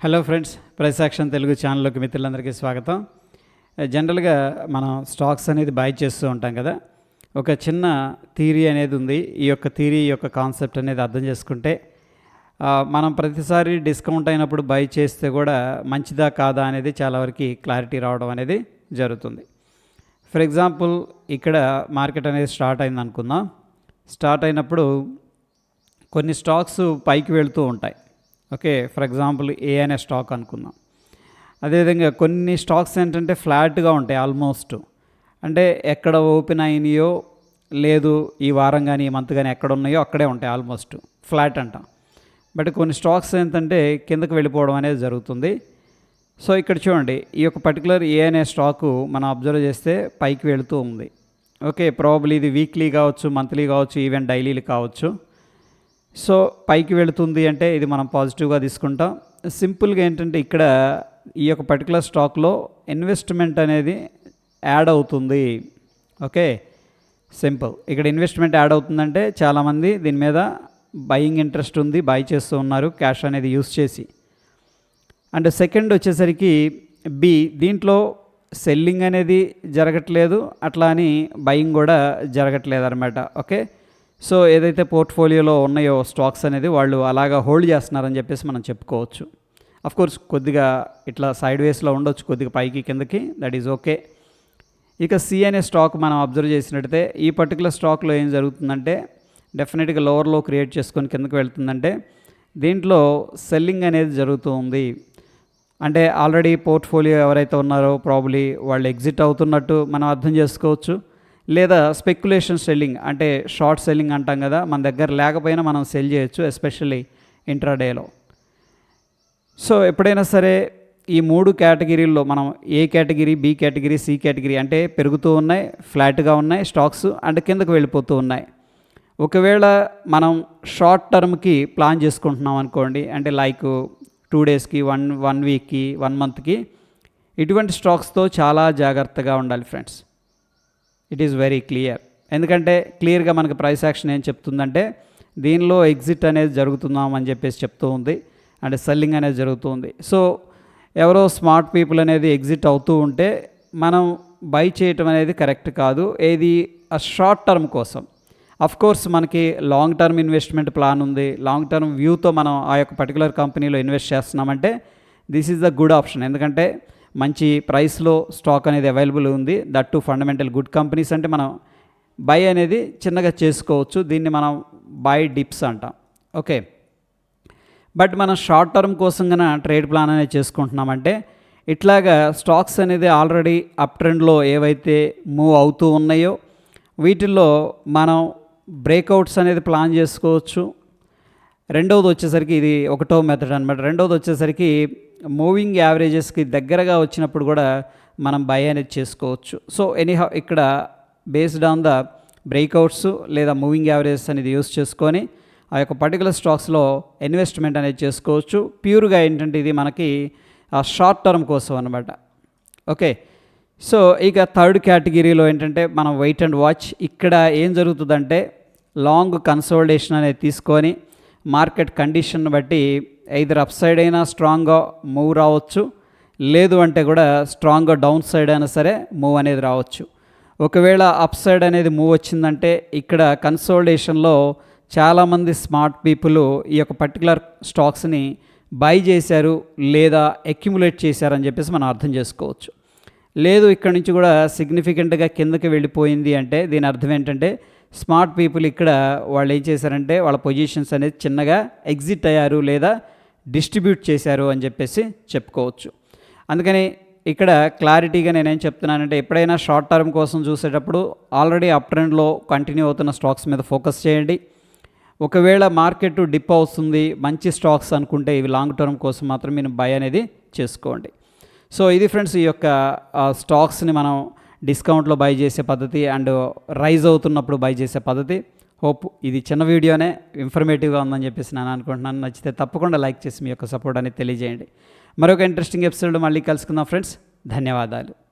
Hello friends ప్రైసాక్షన్ Telugu ఛానల్లోకి మిత్రులందరికీ స్వాగతం. Uh, జనరల్గా మనం స్టాక్స్ అనేది బై చేస్తూ ఉంటాం కదా. ఒక చిన్న థీరీ అనేది ఉంది. ఈ యొక్క థీరీ యొక్క కాన్సెప్ట్ అనేది అర్థం చేసుకుంటే uh, మనం ప్రతిసారి డిస్కౌంట్ అయినప్పుడు బై చేస్తే కూడా మంచిదా కాదా అనేది చాలా వరకు క్లారిటీ రావడం అనేది జరుగుతుంది. ఫర్ ఎగ్జాంపుల్ ఇక్కడ మార్కెట్ అనేది స్టార్ట్ అయింది అనుకుందాం స్టార్ట్ అయినప్పుడు కొన్ని స్టాక్స్ పైకి వెళుతూ ఉంటాయి. ఓకే ఫర్ ఎగ్జాంపుల్ ఏ అనే స్టాక్ అనుకుందాం. అదేవిధంగా కొన్ని స్టాక్స్ ఏంటంటే ఫ్లాట్గా ఉంటాయి ఆల్మోస్ట్. అంటే ఎక్కడ ఓపెన్ అయినాయో లేదు ఈ వారం కానీ ఈ మంత్ కానీ ఎక్కడ ఉన్నాయో అక్కడే ఉంటాయి ఆల్మోస్ట్. ఫ్లాట్ అంట. బట్ కొన్ని స్టాక్స్ ఏంటంటే కిందకు వెళ్ళిపోవడం అనేది జరుగుతుంది. సో ఇక్కడ చూడండి ఈ యొక్క పర్టికులర్ ఏ అనే స్టాకు మనం అబ్జర్వ్ చేస్తే పైకి వెళుతూ ఉంది. ఓకే ప్రాబ్లీ ఇది వీక్లీ కావచ్చు మంత్లీ కావచ్చు ఈవెన్ డైలీలు కావచ్చు. సో పైకి వెళుతుంది అంటే ఇది మనం పాజిటివ్గా తీసుకుంటాం. సింపుల్గా ఏంటంటే ఇక్కడ ఈ యొక్క పర్టికులర్ స్టాక్లో ఇన్వెస్ట్మెంట్ అనేది యాడ్ అవుతుంది. ఓకే? సింపుల్. ఇక్కడ ఇన్వెస్ట్మెంట్ యాడ్ అవుతుందంటే చాలామంది దీని మీద బయింగ్ ఇంట్రెస్ట్ ఉంది బై చేస్తూ ఉన్నారు క్యాష్ అనేది యూస్ చేసి. అండ్ సెకండ్ వచ్చేసరికి బి దీంట్లో సెల్లింగ్ అనేది జరగట్లేదు అట్లా అని బయింగ్ కూడా జరగట్లేదు అనమాట ఓకే? సో ఏదైతే పోర్ట్ఫోలియోలో ఉన్నాయో స్టాక్స్ అనేది వాళ్ళు అలాగా హోల్డ్ చేస్తున్నారని చెప్పేసి మనం చెప్పుకోవచ్చు. అఫ్ కోర్స్ కొద్దిగా ఇట్లా సైడ్ వేస్లో ఉండొచ్చు కొద్దిగా పైకి కిందకి. దట్ ఈజ్ ఓకే ఇక సి అనే స్టాక్ మనం అబ్జర్వ్ చేసినట్టయితే ఈ పర్టికులర్ స్టాక్లో ఏం జరుగుతుందంటే డెఫినెట్గా లోవర్లో క్రియేట్ చేసుకొని కిందకి వెళ్తుందంటే దీంట్లో సెల్లింగ్ అనేది జరుగుతూ ఉంది. అంటే ఆల్రెడీ పోర్ట్ఫోలియో ఎవరైతే ఉన్నారో ప్రాబ్లీ వాళ్ళు ఎగ్జిట్ అవుతున్నట్టు మనం అర్థం చేసుకోవచ్చు. లేదా స్పెక్యులేషన్ సెల్లింగ్ అంటే షార్ట్ సెల్లింగ్ అంటాం కదా మన దగ్గర లేకపోయినా మనం సెల్ చేయొచ్చు ఎస్పెషల్లీ ఇంట్రాడేలో సో ఎప్పుడైనా సరే ఈ మూడు కేటగిరీల్లో మనం A category B category C category అంటే పెరుగుతూ ఉన్నాయి ఫ్లాట్గా ఉన్నాయి స్టాక్స్ అండ్ కిందకు వెళ్ళిపోతూ ఉన్నాయి. ఒకవేళ మనం షార్ట్ టర్మ్కి ప్లాన్ చేసుకుంటున్నాం అనుకోండి అంటే లైక్ టూ డేస్కి వన్ వన్ వీక్కి వన్ మంత్కి ఇటువంటి స్టాక్స్తో చాలా జాగ్రత్తగా ఉండాలి friends it is very clear ఎందుకంటే క్లియర్గా మనకి ప్రైస్ యాక్షన్ ఏం చెప్తుందంటే దీనిలో ఎగ్జిట్ అనేది జరుగుతున్నాం అని చెప్పేసి చెప్తూ ఉంది. అంటే సెల్లింగ్ అనేది జరుగుతుంది సో ఎవరో స్మార్ట్ పీపుల్ అనేది ఎగ్జిట్ అవుతూ ఉంటే మనం బై చేయటం అనేది కరెక్ట్ కాదు. ఏది? ఆ షార్ట్ టర్మ్ కోసం. అఫ్ కోర్స్ మనకి లాంగ్ టర్మ్ ఇన్వెస్ట్మెంట్ ప్లాన్ ఉంది. లాంగ్ టర్మ్ వ్యూతో మనం ఆ యొక్క పర్టికులర్ కంపెనీలో ఇన్వెస్ట్ చేస్తున్నామంటే this is the good option ఎందుకంటే మంచి ప్రైస్లో స్టాక్ అనేది అవైలబుల్ ఉంది. That to fundamental good companies అంటే మనం బై అనేది చిన్నగా చేసుకోవచ్చు. దీన్ని మనం బై డిప్స్ అంటాం. ఓకే. బట్ మనం షార్ట్ టర్మ్ కోసం కన్నా ట్రేడ్ ప్లాన్ అనేది చేసుకుంటున్నామంటే ఇట్లాగా స్టాక్స్ అనేది ఆల్రెడీ అప్ ట్రెండ్లో ఏవైతే మూవ్ అవుతూ ఉన్నాయో వీటిల్లో మనం బ్రేక్అవుట్స్ అనేది ప్లాన్ చేసుకోవచ్చు. రెండవది వచ్చేసరికి ఇది ఒకటో మెథడ్ అనమాట రెండవది వచ్చేసరికి మూవింగ్ యావరేజెస్కి దగ్గరగా వచ్చినప్పుడు కూడా మనం బై అనేది చేసుకోవచ్చు. సో ఎనీహౌ ఇక్కడ బేస్డ్ ఆన్ ద బ్రేక్అవుట్స్ లేదా మూవింగ్ యావరేజెస్ అనేది యూస్ చేసుకొని ఆ యొక్క పర్టికులర్ స్టాక్స్లో ఇన్వెస్ట్మెంట్ అనేది చేసుకోవచ్చు. ప్యూర్గా ఏంటంటే ఇది మనకి ఆ షార్ట్ టర్మ్ కోసం అనమాట ఓకే సో ఇక థర్డ్ కేటగిరీలో ఏంటంటే మనం వెయిట్ అండ్ వాచ్ ఇక్కడ ఏం జరుగుతుందంటే లాంగ్ కన్సోల్డేషన్ అనేది తీసుకొని మార్కెట్ కండిషన్ బట్టి ఐదర్ అప్ సైడ్ అయినా స్ట్రాంగ్గా మూవ్ రావచ్చు. లేదు అంటే కూడా స్ట్రాంగ్గా డౌన్ సైడ్ అయినా సరే మూవ్ అనేది రావచ్చు. ఒకవేళ అప్ సైడ్ అనేది మూవ్ వచ్చిందంటే ఇక్కడ కన్సోల్డేషన్లో చాలామంది స్మార్ట్ పీపుల్ ఈ యొక్క పర్టికులర్ స్టాక్స్ని బై చేశారు లేదా అక్యుములేట్ చేశారని చెప్పేసి మనం అర్థం చేసుకోవచ్చు. లేదు ఇక్కడ నుంచి కూడా సిగ్నిఫికెంట్గా కిందకి వెళ్ళిపోయింది అంటే దీని అర్థం ఏంటంటే స్మార్ట్ పీపుల్ ఇక్కడ వాళ్ళు ఏం చేశారంటే వాళ్ళ పొజిషన్స్ అనేది చిన్నగా ఎగ్జిట్ అయ్యారు లేదా డిస్ట్రిబ్యూట్ చేశారు అని చెప్పేసి చెప్పుకోవచ్చు. అందుకని ఇక్కడ క్లారిటీగా నేనేం చెప్తున్నానంటే ఎప్పుడైనా షార్ట్ టర్మ్ కోసం చూసేటప్పుడు ఆల్రెడీ అప్ ట్రెండ్లో కంటిన్యూ అవుతున్న స్టాక్స్ మీద ఫోకస్ చేయండి. ఒకవేళ మార్కెట్ డిప్ అవుతుంది మంచి స్టాక్స్ అనుకుంటే ఇవి లాంగ్ టర్మ్ కోసం మాత్రం మీరు బై అనేది చేసుకోండి. సో ఇది ఫ్రెండ్స్ ఈ యొక్క స్టాక్స్ని మనం డిస్కౌంట్లో బై చేసే పద్ధతి అండ్ రైజ్ అవుతున్నప్పుడు బై చేసే పద్ధతి. హోప్ ఇది చిన్న వీడియోనే ఇన్ఫర్మేటివ్గా ఉందని చెప్పేసి నేను అనుకుంటున్నాను. నచ్చితే తప్పకుండా లైక్ చేసి మీ యొక్క సపోర్ట్ అనేది తెలియజేయండి. మరొక ఇంట్రెస్టింగ్ ఎపిసోడ్ మళ్ళీ కలుసుకుందాం ఫ్రెండ్స్ ధన్యవాదాలు.